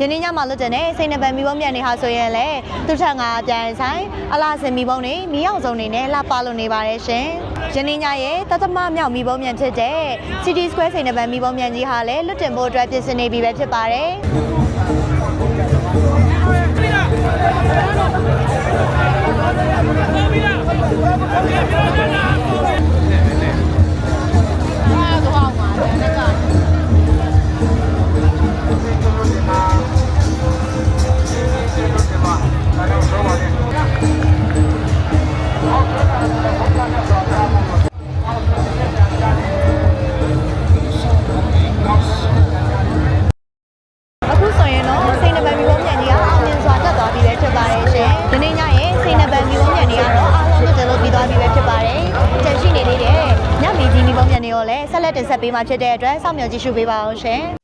ယနေ့ညမှာလွတ်တဲ့စိတ်နှပန်မိဘမြန်နေဟာဆိုရင်လည်းသူထက်ငါအပြန်ဆိုင်အလားစင်မိဘုံနေမိအောင်စုံနေနဲ့လှပလို့နေပါတယ်ရှင်ယနေ့ညရဲ့တသမမြောက်မိဘမြန်ဖြစ်တဲ့ City Square စိတ်နှပန်မိဘမြန်ကြီးဟာလည်းလွတ်တင်ဖို့အတွက်ပြင်ဆင်နေပြီပဲဖြစ်ပါတယ် ပြီပဲဖြစ်ပါတယ်ရှင်။ဒီနေ့ညရဲ့စိတ်နှပန်မီဝုံးမြန်ကြီးကတော့အားလုံးလွတ်တယ်လို့ပြီးသွားပြီပဲဖြစ်ပါတယ်။ကြန့်ရှိနေသေးတယ်။ညမီကြီးမီဝုံးမြန်တွေရောလည်းဆက်လက်တင်ဆက်ပေးမှာဖြစ်တဲ့အတွက်စောင့်မျှော်ကြည့်ရှုပေးပါအောင်ရှင်။